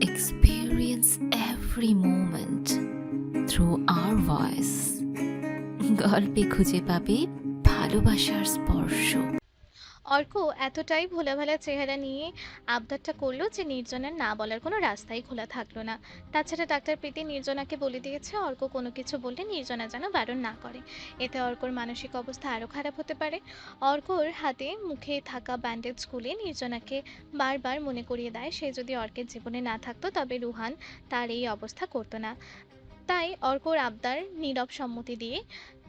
experience every moment through our voice গল্পে খুঁজে পাবে ভালোবাসার স্পর্শ অর্ক এতটাই ভোলাভালা চেহারা নিয়ে আবদারটা করল যে নির্জনের না বলার কোনো রাস্তাই খোলা থাকল না। তাছাড়া ডাক্তার প্রীতি নির্জনাকে বলে দিয়েছে, অর্ক কোনো কিছু বললে নির্জনা যেন বারণ না করে। এতে অর্কর মানসিক অবস্থা আরও খারাপ হতে পারে। অর্কর হাতে মুখে থাকা ব্যান্ডেজ খুলে নির্জনাকে বারবার মনে করিয়ে দেয়। সে যদি অর্কের জীবনে না থাকতো, তবে রুহান তার এই অবস্থা করতো না। তাই অর্কর আবদার নীরব সম্মতি দিয়ে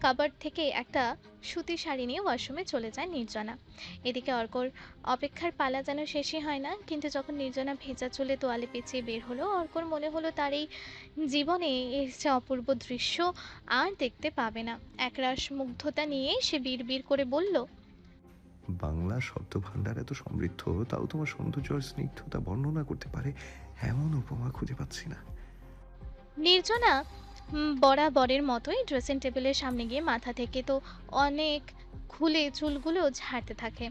কাবার থেকে একটা সুতি শাড়ি নিয়ে ওয়াশরুমে চলে যায় নির্জনা। এদিকে অর্কর অপেক্ষার পালা যেন শেষই হয় না কিন্তু যখন নির্জনা ভেজা চুলে তোয়ালে পেঁচিয়ে বের হলো অর্কর মনে হলো তার এই জীবনে চেয়ে অপূর্ব দৃশ্য আর দেখতে পাবে না। একরাশ মুগ্ধতা নিয়ে সে বিড়বিড় করে বলল বাংলা শব্দ ভাণ্ডার এত সমৃদ্ধ তাও তোমার সৌন্দর্য আর স্নিগ্ধতা বর্ণনা করতে পারে এমন উপমা খুঁজে পাচ্ছি না। নির্জনা বরাবরের মতোই ড্রেসিং টেবিলের সামনে গিয়ে মাথা থেকে তো অনেক খুলে চুলগুলো ঝাড়তে থাকে।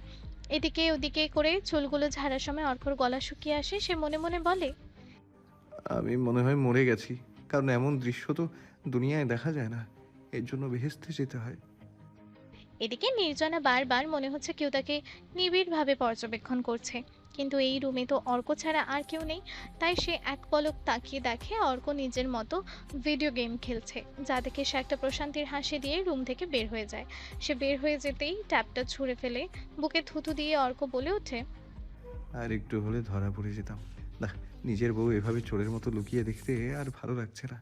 এদিকে ওদিকে করে চুলগুলো ঝাড়ার সময় অর্কর গলা শুকিয়ে আসে সে মনে মনে বলে আমি মনে হয় মরে গেছি কারণ এমন দৃশ্য তো দুনিয়ায় দেখা যায় না এর জন্য বেহেস্তে যেতে হয়। এদিকে নির্জনা বারবার মনে হচ্ছে কেউ তাকে নিবিড়ভাবে পর্যবেক্ষণ করছে। কিন্তু এই রুমে তো অর্ক ছাড়া আর কেউ নেই। তাই সে এক পলক তাকিয়ে দেখে অর্ক নিজের মতো ভিডিও গেম খেলছে যা দেখে সে একটা প্রশান্তির হাসি দিয়ে রুম থেকে বের হয়ে যায়। সে বের হয়ে যেতেই ট্যাপটা ছুঁড়ে ফেলে বুকে থুতু দিয়ে অর্ক বলে ওঠে আর একটু হলে ধরা পড়ে যেতাম। না নিজের বউ এভাবে চোরের মতো লুকিয়ে দেখতে আর ভালো লাগছে না।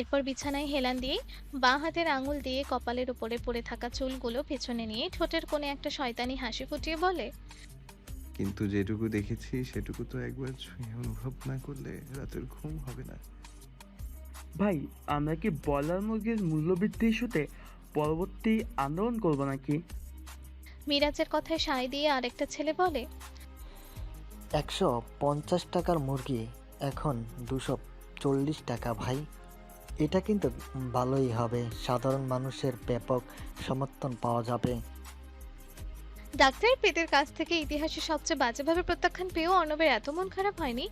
এরপর বিছানায় হেলান দিয়ে বাঁ হাতের আঙুল দিয়ে কপালের উপরে পড়ে থাকা চুলগুলো পেছনে নিয়ে ঠোঁটের কোণে একটা শয়তানি হাসি ফুটিয়ে বলে কিন্তু যেটুকু দেখেছি সেটুকু তো একবার ছুঁয়ে অনুভব না করলে রাতের ঘুম হবে না। ভাই আমরা কি বলার মুরগির মূল্যবৃদ্ধি ইস্যুতে পরবর্তী আন্দোলন করব নাকি? মিরাজের কথায় সায় দিয়ে আরেকটা ছেলে বলে একশো পঞ্চাশ টাকার মুরগি এখন দুশো চল্লিশ টাকা ভাই। এটা কিন্তু ভালোই হবে। সাধারণ মানুষের ব্যাপক সমর্থন পাওয়া যাবে। ডাক্তার প্রীতির কাছ থেকে ইতিহাসে সবচেয়ে বাজেভাবে প্রত্যাখ্যান পেয়েও অর্ণবের এত মন খারাপ হয়নি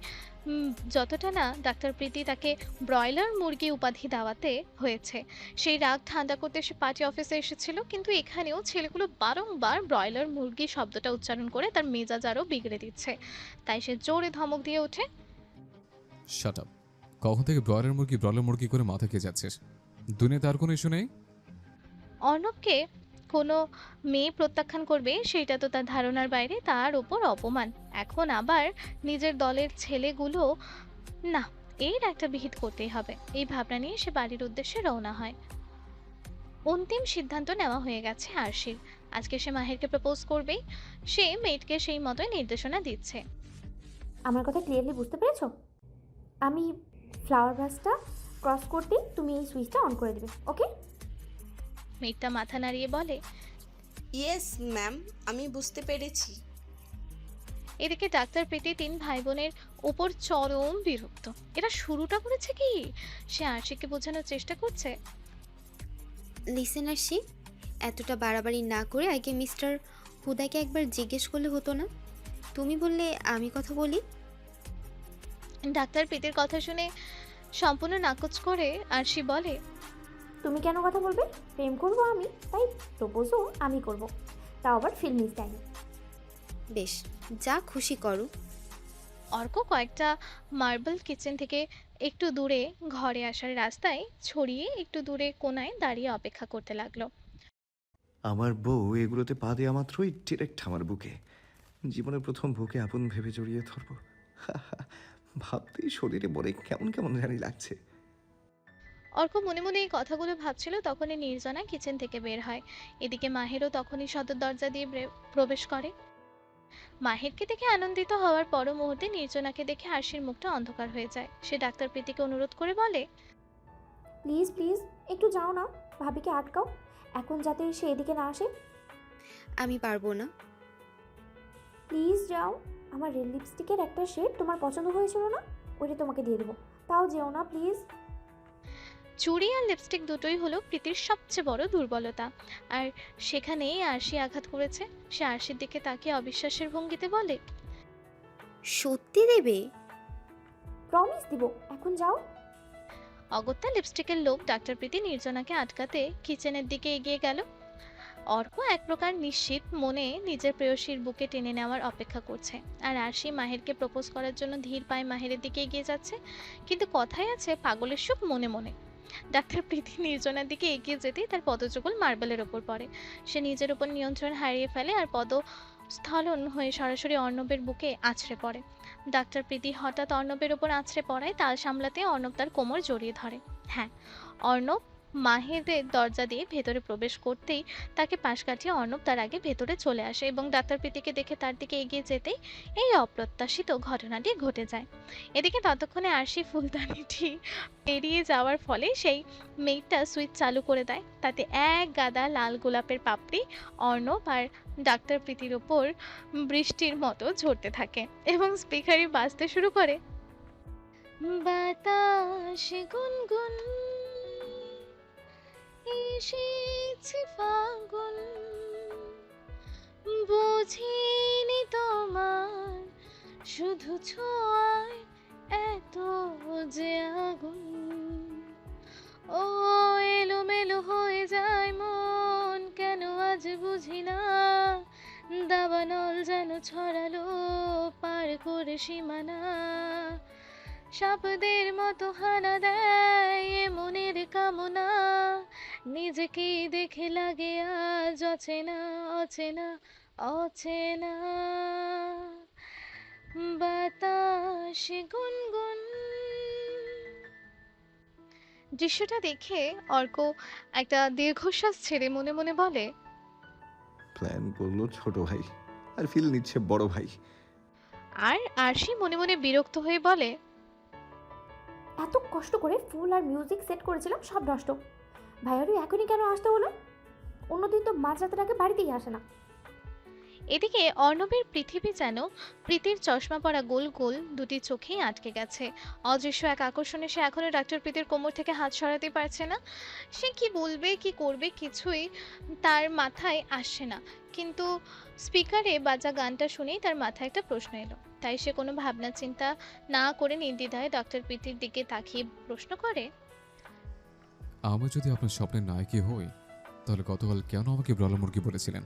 যতটা না ডাক্তার প্রীতি তাকে ব্রয়লার মুরগি উপাধি দেওয়াতে হয়েছে। সেই রাগ ঠান্ডা করতে সে পার্টি অফিসে এসেছিল কিন্তু এখানেও ছেলেগুলো বারংবার ব্রয়লার মুরগি শব্দটা উচ্চারণ করে তার মেজাজ আরও বিগড়ে দিচ্ছে। তাই সে জোরে ধমক দিয়ে ওঠে শাট আপ কখন থেকে ব্রয়লার মুরগি ব্রয়লার মুরগি করে মাথা খেয়ে যাচ্ছিস? দুনিয়াতে আর কোনো ইস্যু নেই? অর্ণবকে কোনো মেয়ে প্রত্যাখ্যান করবে সেটা তো তার ধারণার বাইরে, তার ওপর অপমান। এখন আবার নিজের দলের ছেলেগুলো, না, এর একটা বিহিত করতেই হবে। এই ভাবনা নিয়ে সে বাড়ির উদ্দেশ্যে রওনা হয়। অন্তিম সিদ্ধান্ত নেওয়া হয়ে গেছে আরশির। আজকে সে মাহেরকে প্রপোজ করবেই। সে মেয়েটকে সেই মতোই নির্দেশনা দিচ্ছে। আমার কথা ক্লিয়ারলি বুঝতে পেরেছ? আমি ফ্লাওয়ার ভাসটা ক্রস করতেই তুমি এই সুইচটা অন করে দেবে ওকে মেয়েটা মাথা নাড়িয়ে বলে ইয়েস ম্যাম আমি বুঝতে পেরেছি। এদিকে ডাক্তার প্রীতি তিন ভাই বোনের উপর চরম বিরক্ত। এরা শুরুটা করেছে কি? সে আরশিকে বোঝানোর চেষ্টা করছে। লিসেনার সি এতটা বাড়াবাড়ি না করে আগে মিস্টার হুদাকে একবার জিজ্ঞেস করলে হতো না। তুমি বললে আমি কথা বলি? ডাক্তার প্রীতির কথা শুনে সম্পূর্ণ নাকচ করে আরশি বলে তুমি কেন কথা বলবে? প্রেম করব আমি তাই প্রপোজও আমি করব। তাও আবার ফিল্মি স্টাইলে বেশ যা খুশি করো। অর্ক কয়েকটা মার্বেল কিচেন থেকে একটু দূরে ঘরে আসার রাস্তায় ছড়িয়ে একটু দূরে কোনায় দাঁড়িয়ে অপেক্ষা করতে লাগল। আমার বউ এগুলোতে পা দেওয়া মাত্রই ডিরেক্ট আমার বুকে। জীবনের প্রথম বুকে আপন ভেবে জড়িয়ে ধরবো। ভাবতেই শরীরে বলে কেমন কেমন জানি লাগছে। অর্ক মনে মনে এই কথাগুলো ভাবছিল তখনই নির্জনা কিচেন থেকে বের হয়। এদিকে মাহেরও তখনই সদর দরজা দিয়ে প্রবেশ করে। মাহেরকে দেখে আনন্দিত হওয়ার পর মুহূর্তে নির্জনাকে দেখে আরশির মুখটা অন্ধকার হয়ে যায়। সে ডাক্তার প্রীতিকে অনুরোধ করে বলে প্লিজ প্লিজ একটু যাও না ভাবিকে আটকাও। এখন যাতে সে এদিকে না আসে। আমি পারব না। প্লিজ যাও আমার রেড লিপস্টিকের একটা শেড তোমার পছন্দ হয়েছিল না? ওইটা তোমাকে দিয়ে দেবো। তাও যেও না প্লিজ। চুড়ি আর লিপস্টিক দুটোই হলো প্রীতির সবচেয়ে বড় দুর্বলতা। আর সেখানেই আরশি আঘাত করেছে। সে আরশির দিকে তাকিয়ে অবিশ্বাসের ভঙ্গিতে বলে সত্যি দেবে? প্রমিস দিব এখন যাও। অগত্যা লিপস্টিকের লোভ ডাক্তার প্রীতি নির্জনাকে আটকাতে কিচেনের দিকে এগিয়ে গেল। অর্ক এক প্রকার নিশ্চিত মনে নিজের প্রেয়সীর বুকে টেনে নেওয়ার অপেক্ষা করছে। আর আরশি মাহেরকে প্রপোজ করার জন্য ধীর পায়ে মাহেরের দিকে এগিয়ে যাচ্ছে। কিন্তু কথাই আছে পাগলের সুখ মনে মনে। ডাক্তার প্রীতি নির্জনের দিকে এগিয়ে যেতেই তার পদযুগল মার্বেলের ওপর পড়ে। সে নিজের ওপর নিয়ন্ত্রণ হারিয়ে ফেলে আর পদ স্থলন হয়ে সরাসরি অর্ণবের বুকে আছড়ে পড়ে। ডাক্তার প্রীতি হঠাৎ অর্ণবের ওপর আছড়ে পড়ায় তাল সামলাতে অর্ণব তার কোমর জড়িয়ে ধরে। হ্যাঁ অর্ণব মাহেদের দরজা দিয়ে ভেতরে প্রবেশ করতেই তাকে পাশ কাটিয়ে অর্ণব তার আগে ভেতরে চলে আসে এবং ডাক্তার প্রীতিকে দেখে তার দিকে এগিয়ে যেতেই এই অপ্রত্যাশিত ঘটনাটি ঘটে যায়। এদিকে ততক্ষণে আরশি ফুলদানিটি পেরিয়ে যাওয়ার ফলে সেই মেয়েটা সুইচ চালু করে দেয়। তাতে এক গাদা লাল গোলাপের পাপড়ি অর্ণব আর ডাক্তার প্রীতির ওপর বৃষ্টির মতো ঝরতে থাকে এবং স্পিকারই বাজতে শুরু করে। বাতাসে গুনগুন এসেছে ফাগুন বুঝিনি তোমার শুধু ছোঁয়ায় এত যে আগুন। ও এলোমেলো হয়ে যায় মন, কেন আজ বুঝি না? দাবানল যেন ছড়ালো পার করে সীমানা। সাপদের মতো হানা দেয় মনের কামনা। নিজেকে দেখে লাগে আজ অচেনা অচেনা অচেনা। বাতাসে গুনগুন। দৃশ্যটা দেখে অর্ক একটা দীর্ঘশ্বাস ছেড়ে মনে মনে বলে প্ল্যান করল ছোট ভাই আর ফিল নিচ্ছে বড় ভাই। আর আরশি মনে মনে বিরক্ত হয়ে বলে এত কষ্ট করে ফুল আর মিউজিক সেট করেছিলাম সব নষ্ট। ভাইয়ারও এখনই কেন আসতে হলো? অন্যদিন তো মাঝরাতের আগে বাড়িতেই আসে না। এদিকে অর্ণবের পৃথিবী যেন প্রীতির চশমা পরা গোল গোল দুটি চোখেই আটকে গেছে। অদৃশ্য এক আকর্ষণে সে এখনও ডাক্তার প্রীতির কোমর থেকে হাত সরাতে পারছে না। সে কি বলবে, কি করবে কিছুই তার মাথায় আসছে না। কিন্তু স্পিকারে বাজা গানটা শুনেই তার মাথায় একটা প্রশ্ন এলো। তাই সে কোনো ভাবনা চিন্তা না করে নির্দ্বিধায় ডক্টর প্রীতির দিকে তাকিয়ে প্রশ্ন করে আমি যদি আপনার স্বপ্নের নায়কই হই তাহলে গতকাল কেন আমাকে ব্রয়লার মুরগি বলেছিলেন?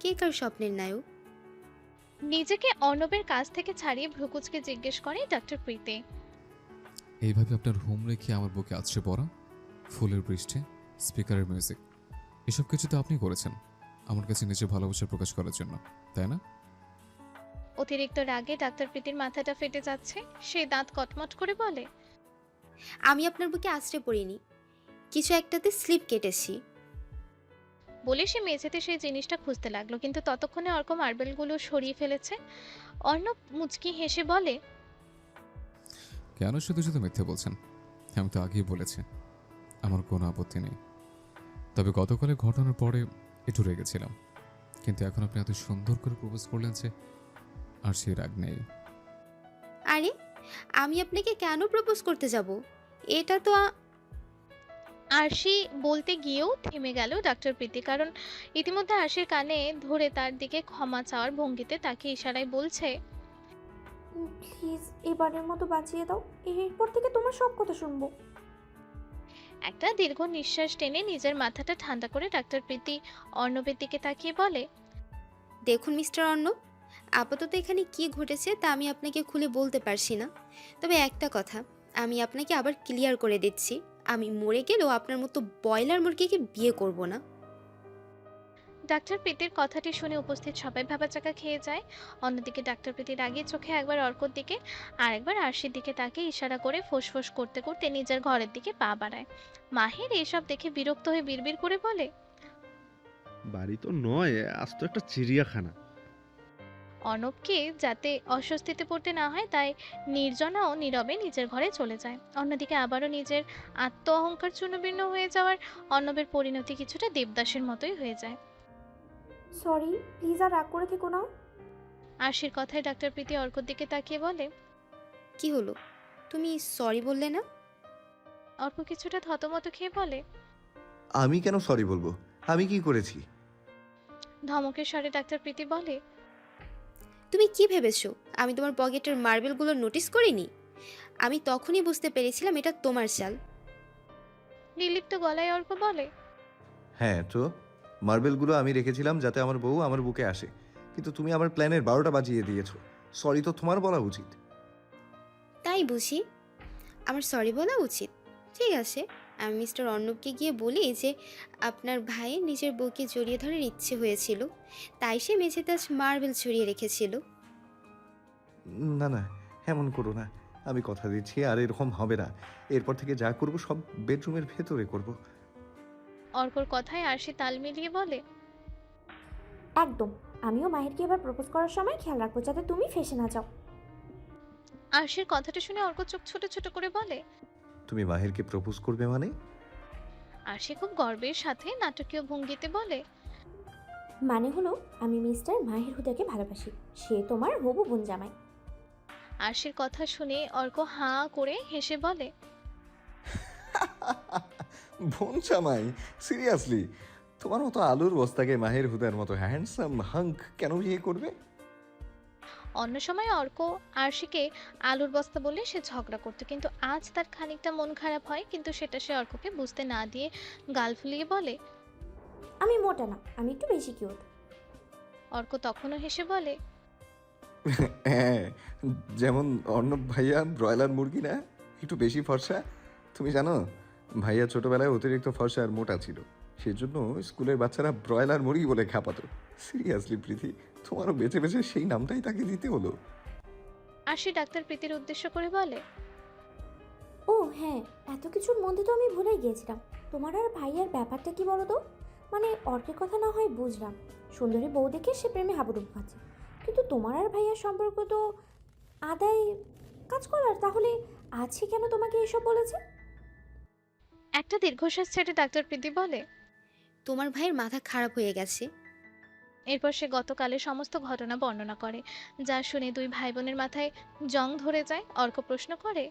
কে কার স্বপ্নের নায়ক? নিজেকে অর্ণবের কাছ থেকে ছাড়িয়ে ভ্রুকুচকে জিজ্ঞেস করে ডক্টর প্রীতি। এইভাবে আপনার হোম রেখে আমার বুকে আছড়ে পড়া ফুলের বৃষ্টি স্পিকারের মিউজিক এসব কিছু তো আপনি করেছেন আমার কাছে নিজের ভালোবাসা প্রকাশ করার জন্য তাই না? অতিরিক্ত রাগে ডাক্তার প্রীতির মাথাটা ফেটে যাচ্ছে সে দাঁত কটমট করে বলে আমি আপনার বুকে আশ্রে পড়িনি। কিছু একটাতে স্লিপ কেটেছি। বলে সে মেঝেতে সেই জিনিসটা খুঁজতে লাগল কিন্তু ততক্ষণে অর্ক মার্বেলগুলো সরিয়ে ফেলেছে। অর্ণব মুচকি হেসে বলে কেন শুধু শুধু মিথ্যে বলছেন? আমি তো আগেই বলেছি আমার কোনো আপত্তি নেই। তবে গতকালের ঘটনার পরে একটু রেগেছিলাম কিন্তু এখন আপনি এত সুন্দর করে প্রপোজ করলেন যে আর সেই রাগ নেই। আরে আমি আপনাকে কেন প্রপোজ করতে যাব? এটা তো আ- আরশি বলতে গিয়েও থেমে গেল ডাক্তার প্রীতি। কারণ ইতিমধ্যে আরশির কানে ধরে তার দিকে ক্ষমা চাওয়ার ভঙ্গিতে তাকে ইশারায় বলছে প্লিজ এবারের মতো বাঁচিয়ে দাও। এরপর থেকে তোমার সব কথা শুনব। একটা দীর্ঘ নিঃশ্বাস টেনে নিজের মাথাটা ঠান্ডা করে ডাক্তার প্রীতি অর্ণবের দিকে তাকিয়ে বলে দেখুন মিস্টার অর্ণব আপাতত এখানে কি ঘটেছে তা আমি আপনাকে খুলে বলতে পারছি না। তবে একটা কথা আমি আপনাকে আবার ক্লিয়ার করে দিচ্ছি আমি মরে গেলেও আপনার মতো বয়লার মুরগিকে বিয়ে করব না। ডাক্তার প্রীতির কথাটি শুনে উপস্থিত সবাই ভাবাচাকা খেয়ে যায়। অন্যদিকে ডাক্তার প্রীতি রাগিয়ে চোখে একবার অর্কর দিকে আর একবার আরশির দিকে তাকে ইশারা করে ফোঁস করতে করতে নিজের ঘরের দিকে পা বাড়ায়। মাহের এসব দেখে বিরক্ত হয়ে বিড়বিড় করে বলে বাড়ি তো নয় আজ তো একটা চিড়িয়াখানা। অর্ণবকে যাতে অস্বস্তিতে পড়তে না হয় তাই নির্জনাও নীরবে নিজের ঘরে চলে যায়। অন্যদিকে আবারও নিজের আত্ম অহংকার চূর্ণবিন্ন হয়ে যাওয়ার অর্ণবের পরিণতি কিছুটা দেবদাসের মতোই হয়ে যায়। সরি প্লিজ আর রাগ করে থেকো না। আরশির কথায় ডাক্তার প্রীতি অর্কর দিকে তাকিয়ে বলে কি হলো? তুমি সরি বললে না? অর্ক কিছুটা থতমত খেয়ে বলে আমি কেন সরি বলব? আমি কি করেছি? ধমকের স্বরে ডাক্তার প্রীতি বলে তুমি কি ভেবেছো? আমি তোমার পকেটের মার্বেলগুলো নোটিস করিনি? আমি তখনই বুঝতে পেরেছিলাম এটা তোমার চাল নির্লিপ্ত গলায় অর্ক বলে। হ্যাঁ তো মার্বেলগুলো আমি রেখেছিলাম যাতে আমার বউ আমার বুকে আসে। কিন্তু তুমি আমার প্ল্যানের বারোটা বাজিয়ে দিয়েছ। সরি তো তোমার বলা উচিত। তাই বুঝি? আমার সরি বলা উচিত। ঠিক আছে। আমি মিস্টার অর্ণবকে গিয়ে বলি যে আপনার ভাই নিজের বউকে জড়িয়ে ধরার ইচ্ছে হয়েছিল। তাই সে মেঝেতে আজ মার্বেল ছড়িয়ে রেখেছিল। না না এমন করো না। আমি কথা দিচ্ছি আর এরকম হবে না। এরপর থেকে যা করব সব বেডরুমের ভেতরে করব। অর্কর কথায় আরশি তাল মিলিয়ে বলে একদম। আমিও মাহিরকে এবার প্রপোজ করার সময় খেয়াল রাখব যাতে তুমি ফেসে না যাও। আরশির কথাটা শুনে অর্ক চোখ ছোট ছোট করে বলে তুমি মাহিরকে প্রপোজ করবে মানে? আর সে খুব গর্বের সাথে নাটকীয় ভঙ্গিতে বলে মানে হলো আমি মিস্টার মাহির হুদাকে ভালোবাসি। সে তোমার হবু বোন জামাই। আরশির কথা শুনে অর্ক হাঁ করে হেসে বলে বোন জামাই সিরিয়াসলি তোমার মতো আলুর বস্তাকে মাহের হুদার মতো হ্যান্ডসাম হাঙ্ক কেন বিয়ে করবে? অন্য সময় অর্ক আরশিকে আলুর বস্তা বলে সে ঝগড়া করতো। কিন্তু আজ তার খানিকটা মন খারাপ হয় কিন্তু সেটা সে অর্ককে বুঝতে না দিয়ে গাল ফুলিয়ে বলে আমি মোটা না আমি একটু বেশি কিউট অর্ক তখনও হেসে বলে হ্যাঁ যেমন অর্ণব ভাইয়া ব্রয়লার মুরগি না একটু বেশি ফর্সা। তুমি জানো ভাইয়া ছোটবেলায় অতিরিক্ত ফর্সা আর মোটা ছিল। সেজন্য স্কুলের বাচ্চারা ব্রয়লার মুরগি বলে খাপাতো। সিরিয়াসলি প্রীতি। তোমারও বেছে বেছে সেই নামটাই তাকে দিতে হলো। আরশি ডাক্তার প্রীতির উদ্দেশ্য করে বলে ও হ্যাঁ এত কিছুর মধ্যে তো আমি ভুলে গিয়েছিলাম। তোমার আর ভাইয়ার ব্যাপারটা কি বলো তো? মানে অর্কের কথা না হয় বুঝলাম। সুন্দরী বউ দেখে সে প্রেমে হাবুডুবু খাচ্ছে। কিন্তু তোমার আর ভাইয়ার সম্পর্ক তো আদায় কাজ করার তাহলে আজকে কেন তোমাকে এসব বলেছে? একটা দীর্ঘশ্বাস ছেড়ে ডাক্তার প্রীতি বলে তোমার ভাইয়ের মাথা খারাপ হয়ে গেছে। এরপর সে গতকালের সমস্ত ঘটনা বর্ণনা করে যা শুনে দুই ভাই বোনের মাথায় জং ধরে যায় অর্ক প্রশ্ন করে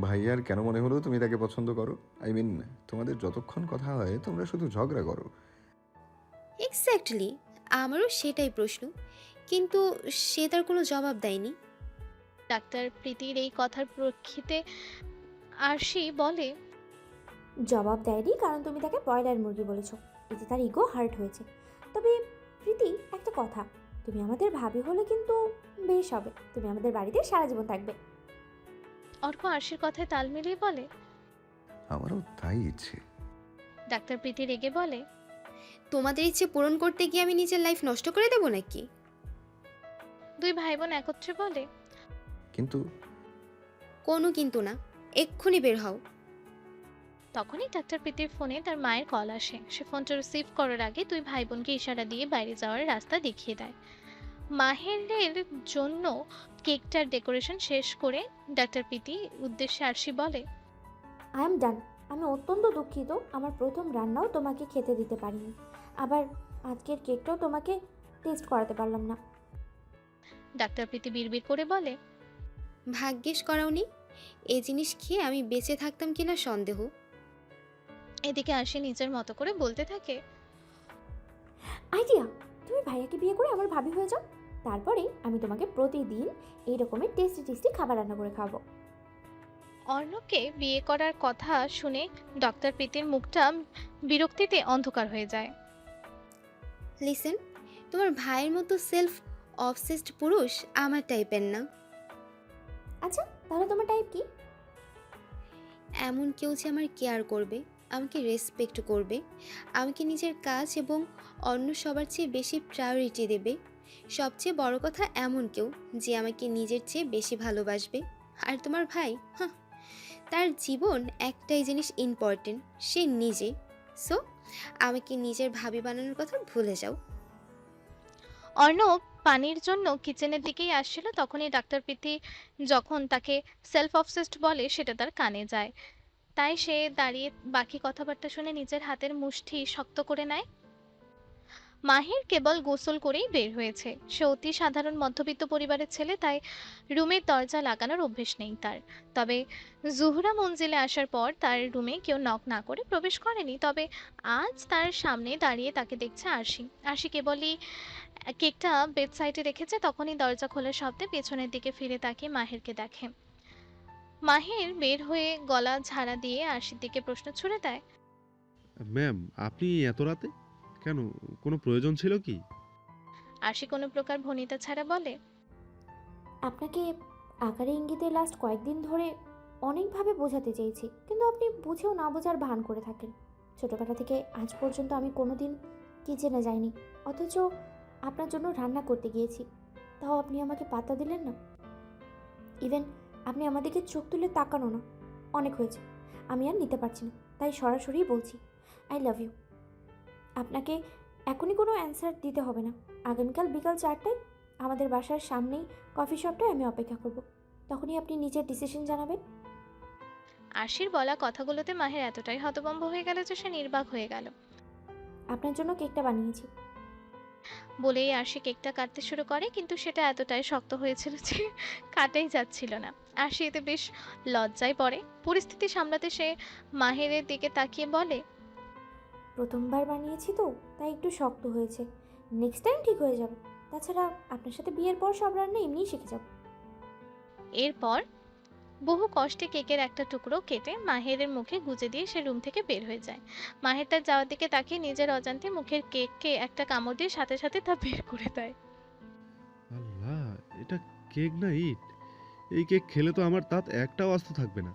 ভাইয়ার কেন মনে হলো তুমি তাকে পছন্দ করো? আই মিন তোমাদের যতক্ষণ কথা হয় তোমরা শুধু ঝগড়া করো। এক্স্যাক্টলি আমারও সেটাই প্রশ্ন কিন্তু সে তার কোনো জবাব দেয়নি। ডাক্তার প্রীতির এই কথার প্রেক্ষিতে আরশি বলে জবাব দেয়নি কারণ তুমি তাকে ব্রয়লার মুরগি বলেছ এতে তার ইগো হার্ট হয়েছে। তবে প্রীতি একটা কথা। তুমি আমাদের ভাবি হলে কিন্তু বেশ হবে। তুমি আমাদের বাড়িতে সারা জীবন থাকবে। অর্ক আরশির কথায় তাল মিলিয়ে বলে আমারও তাই ইচ্ছে। ডাক্তার প্রীতি রেগে বলে তোমাদের ইচ্ছে পূরণ করতে গিয়ে আমি নিজের লাইফ নষ্ট করে দেবো নাকি? দুই ভাই বোন একত্রে বলে কিন্তু কোনো কিন্তু না। এক্ষুনি বের হও। তখনই ডাক্তার প্রীতির ফোনে তার মায়ের কল আসে। সে ফোনটা রিসিভ করার আগে দুই ভাই বোনকে ইশারা দিয়ে বাইরে যাওয়ার রাস্তা দেখিয়ে দেয়। মাহেরের জন্য কেকটার ডেকোরেশন শেষ করে ডাক্তার প্রীতি উদ্দেশ্যে আরশি বলে আই এম ডান আমি অত্যন্ত দুঃখিত। আমার প্রথম রান্নাও তোমাকে খেতে দিতে পারিনি। আবার আজকের কেকটাও তোমাকে টেস্ট করাতে পারলাম না। ডাক্তার প্রীতি বিড়বিড় করে বলে ভাগ্যিস করাওনি। এই জিনিস খেয়ে আমি বেঁচে থাকতাম কিনা সন্দেহ। এদিকে আরশি নিজের মতো করে বলতে থাকে। আইডিয়া তুমি ভাইয়াকে বিয়ে করে আমার ভাবি হয়ে যাও। তারপরে আমি তোমাকে প্রতিদিন এই রকমের টেস্টি টেস্টি খাবার রান্না করে খাব অর্ণবকে বিয়ে করার কথা শুনে ডক্টর প্রীতির মুখটা বিরক্তিতে অন্ধকার হয়ে যায়। লিসেন তোমার ভাইয়ের মতো সেলফ অবসেসড পুরুষ আমার টাইপের না। আচ্ছা তাহলে তোমার টাইপ কি? এমন কেউ যে আমার কেয়ার করবে। আমাকে রেসপেক্ট করবে, আমাকে নিজের কাজ এবং অন্য সবার চেয়ে বেশি প্রায়োরিটি দেবে। সবচেয়ে বড় কথা এমন কেউ যে আমাকে নিজের চেয়ে বেশি ভালোবাসবে। আর তোমার ভাই হ্যাঁ তার জীবন একটাই জিনিস ইম্পর্টেন্ট সে নিজে। সো আমাকে নিজের ভাবি বানানোর কথা ভুলে যাও। অর্ণব পানির জন্য কিচেনের দিকেই আসছিল, তখনই ডাক্তার প্রীতি যখন তাকে সেলফ অবসেসড বলে, সেটা তার কানে যায়। তাই সে দাঁড়িয়ে বাকি কথাবার্তা শুনে নিজের হাতের মুষ্টি শক্ত করে নেয়। মাহির কেবল গোসল করেই বের হয়েছে। সে অতি সাধারণ মধ্যবিত্ত পরিবারের ছেলে, তাই রুমের দরজা লাগানোর অভ্যেস নেই তার। তবে জুহরা মঞ্জিলে আসার পর তার রুমে কেউ নক না করে প্রবেশ করেনি। তবে আজ তার সামনে দাঁড়িয়ে তাকে দেখছে আরশি। আরশি কেবলই কেকটা বেড সাইডে রেখেছে, তখনই দরজা খোলার শব্দে পেছনের দিকে ফিরে তাকিয়ে মাহিরকে দেখে। মাহির বের হয়ে গলা ঝাড়া দিয়ে আরশির দিকে প্রশ্ন ছুড়ে দেয়। ম্যাম আপনি এত রাতে? কেন কোনো প্রয়োজন ছিল কি? আরশি কোনো প্রকার ভনিতা ছাড়া বলে আপনাকে আকারে ইঙ্গিতে লাস্ট কয়েকদিন ধরে অনেকভাবে বোঝাতে চেয়েছি কিন্তু আপনি বুঝেও না বোঝার ভান করে থাকেন। ছোটোবেলা থেকে আজ পর্যন্ত আমি কোনো দিন কিচেনে যাইনি অথচ আপনার জন্য রান্না করতে গিয়েছি তাও আপনি আমাকে পাত্তা দিলেন না। ইভেন আপনি আমাদেরকে চোখ তুলে তাকানো না। অনেক হয়েছে। আমি আর নিতে পারছি না। তাই সরাসরি বলছি আই লাভ ইউ আপনাকে এখনই কোনো অ্যান্সার দিতে হবে না। আগামীকাল বিকাল চারটায় আমাদের বাসার সামনেই কফি শপটায় আমি অপেক্ষা করব। তখনই আপনি নিজের ডিসিশন জানাবেন। আরশির বলা কথাগুলোতে মাহের এতটাই হতভম্ব হয়ে গেল যে সে নির্বাক হয়ে গেল। আপনার জন্য কেকটা বানিয়েছি। বলেই আরশি কেকটা কাটতে শুরু করে কিন্তু সেটা এতটাই শক্ত হয়েছিল যে কাটাই যাচ্ছিল না। আরশি এতে বেশ লজ্জায় পড়ে। পরিস্থিতি সামলাতে সে মাহেরের দিকে তাকিয়ে বলে প্রথমবার বানিয়েছি তো তাই একটু শক্ত হয়েছে। নেক্সট টাইম ঠিক হয়ে যাবে। তাছাড়া আপনার সাথে বিয়ের পর সব রান্না এমনিই শিখে যাব। এরপর বহু কষ্টে কেকের একটা টুকরো কেটে মাহেরের মুখে গুজে দিয়ে সে রুম থেকে বের হয়ে যায়। মাহের তার যাওয়ার দিকে তাকিয়ে নিজের অজান্তে মুখের কেককে একটা কামড় দিয়ে সাথে সাথে তা বের করে দেয়। আল্লাহ, এটা কেক না ইট? এই কেক খেলে তো আমার তাত একটাও আস্ত থাকবে না।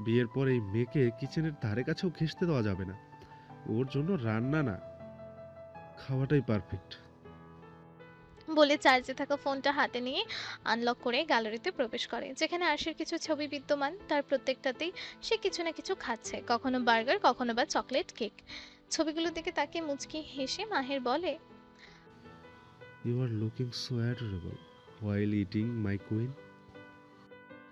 বিয়ের পর এই মেয়েকে কিচেনের ধারে কাছেও ঘেসতে দেওয়া যাবে না। ওর জন্য রান্না না। খাওয়াটাই পারফেক্ট বলে চার্জে থাকা ফোনটা হাতে নিয়ে আনলক করে গ্যালারিতে প্রবেশ করে যেখানে আরশির কিছু ছবি বিদ্যমান। তার প্রত্যেকটাতেই সে কিছু না কিছু খাচ্ছে কখনো বার্গার কখনো বা চকলেট কেক ছবিগুলোর দিকে তাকিয়ে মুচকি হেসে মাহের বলে you are looking so adorable while eating my queen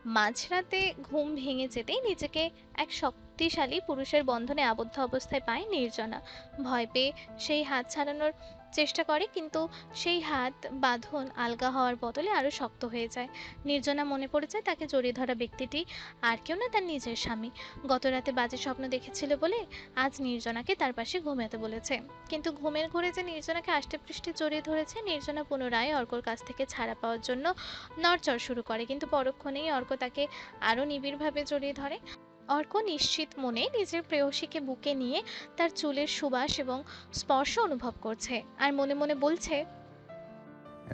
মাঝরাতে ঘুম ভেঙে যেতেই নিজেকে এক শক্তিশালী পুরুষের বন্ধনে আবদ্ধ অবস্থায় পায় নির্জনা। ভয় পেয়ে সেই হাত ছাড়ানোর চেষ্টা করে, কিন্তু সেই হাত বাঁধন আলগা হওয়ার বদলে আরও শক্ত হয়ে যায়। নির্জনা মনে পড়ে যায় তাকে জড়িয়ে ধরা ব্যক্তিটি, আর কেউ না তার নিজের স্বামী। গত রাতে বাজে স্বপ্ন দেখেছিল বলে আজ নির্জনাকে তার পাশে ঘুমাতে বলেছে। কিন্তু ঘুমের ঘোরে যে নির্জনাকে আষ্টেপৃষ্ঠে জড়িয়ে ধরেছে, নির্জনা পুনরায় অর্কর কাছ থেকে ছাড়া পাওয়ার জন্য নড়চড় শুরু করে। কিন্তু পরক্ষণেই অর্ক তাকে আরও নিবিড়ভাবে জড়িয়ে ধরে। অর্ক নিশ্চিত মনে নিজের প্রেয়সীকে বুকে নিয়ে তার চুলের সুবাস এবং স্পর্শ অনুভব করছে আর মনে মনে বলছে,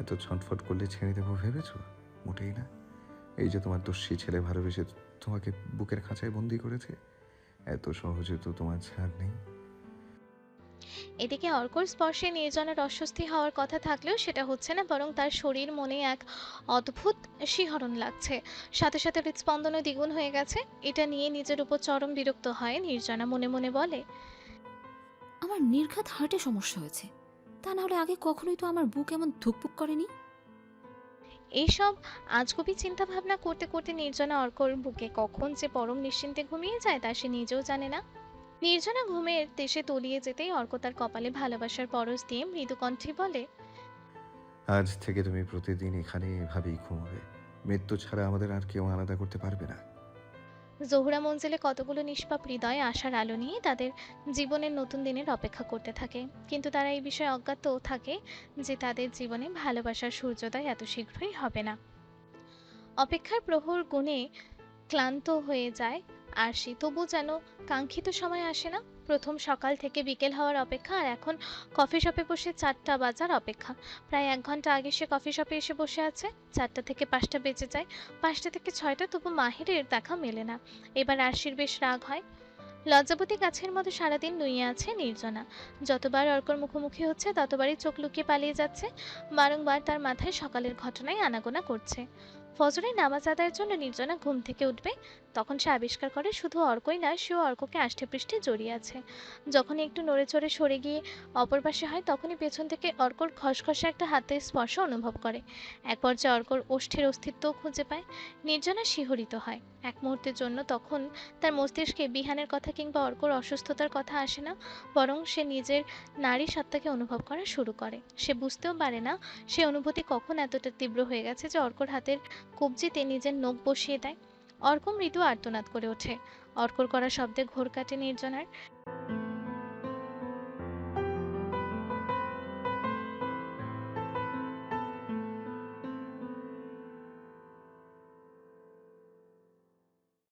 এত ছটফট করলে ছেড়ে দেবো ভেবেছো? মোটেই না। এই যে তোমার দস্যি ছেলে ভালোবেসে তোমাকে বুকের খাঁচায় বন্দি করেছে, এত সহজে তো তোমার ছাড় নেই। এদিকে অর্কর স্পর্শে নির্জনের অস্বস্তি হওয়ার কথা থাকলেও সেটা হচ্ছে না বরং তার শরীর মনে এক অদ্ভুত শিহরণ লাগছে। সাথে সাথে হৃদস্পন্দনও দ্বিগুণ হয়ে গেছে। এটা নিয়ে নিজের উপর চরম বিরক্ত হয় নির্জনা মনে মনে বলে আমার নির্ঘাত হার্টে সমস্যা হয়েছে। তা না হলে আগে কখনোই তো আমার বুক এমন ধুকপুক করেনি? এইসব আজগুবি চিন্তা ভাবনা করতে করতে নির্জনা অর্কর বুকে কখন যে পরম নিশ্চিন্তে ঘুমিয়ে যায় তা সে নিজেও জানে না। নির্জনা ঘুমের দেশে তলিয়ে যেতেই অর্ক তার কপালে ভালোবাসার পরশ দিয়ে মৃদু কণ্ঠে বলে আজ থেকে তুমি প্রতিদিন এখানে এভাবেই ঘুমাবে। মৃত্যু ছাড়া আমাদের আর কেউ আলাদা করতে পারবে না। জহুরা মঞ্জিলে কতগুলো নিষ্পাপ হৃদয় আশার আলো নিয়ে তাদের জীবনের নতুন দিনের অপেক্ষা করতে থাকে। কিন্তু তারা এই বিষয়ে অজ্ঞাত থাকে যে তাদের জীবনে ভালোবাসার সূর্যোদয় এত শীঘ্রই হবে না। অপেক্ষার প্রহর গুণে ক্লান্ত হয়ে যায় আর সে তবু যেন কাঙ্ক্ষিত সময় আসে না। প্রথম সকাল থেকে বিকেল হওয়ার অপেক্ষা, আর এখন কফি শপে বসে চারটা বাজার অপেক্ষা। প্রায় এক ঘণ্টা আগে সে কফি শপে এসে বসে আছে। চারটা থেকে পাঁচটা বেজে যায়। পাঁচটা থেকে ছয়টা তবু মাহিরের দেখা মেলে না। এবার আরশির বেশ রাগ হয়। লজ্জাবতী গাছের মতো সারাদিন নুয়ে আছে নির্জনা। যতবার অর্কর মুখোমুখি হচ্ছে, ততবারই চোখ লুকিয়ে পালিয়ে যাচ্ছে। বারংবার তার মাথায় সকালের ঘটনায় আনাগোনা করছে। ফজরের নামাজ আদায়ের জন্য নির্জনা ঘুম থেকে উঠবে। তখন সে আবিষ্কার করে শুধু অর্কই না, সেও অর্ককে আষ্টে পৃষ্ঠে জড়িয়ে আছে। যখনই একটু নড়ে চড়ে সরে গিয়ে অপর পাশে হয়, তখনই পেছন থেকে অর্কর খসখসে একটা হাতের স্পর্শ অনুভব করে। এক পর্যায়ে অর্কর ওষ্ঠের অস্তিত্বও খুঁজে পায়, নির্জনা শিহরিত হয়। এক মুহূর্তের জন্য তখন তার মস্তিষ্কে বিহানের কথা কিংবা অর্কর অসুস্থতার কথা আসে না, বরং সে নিজের নারী সত্তাকে অনুভব করা শুরু করে। সে বুঝতেও পারে না, সে অনুভূতি কখন এতটা তীব্র হয়ে গেছে যে অর্কর হাতের কবজিতে নিজের নখ বসিয়ে দেয়। অর্ক মৃদু আর্তনাদ করে ওঠে। অর্কর করা শব্দে ঘোর কাটে নির্জনার।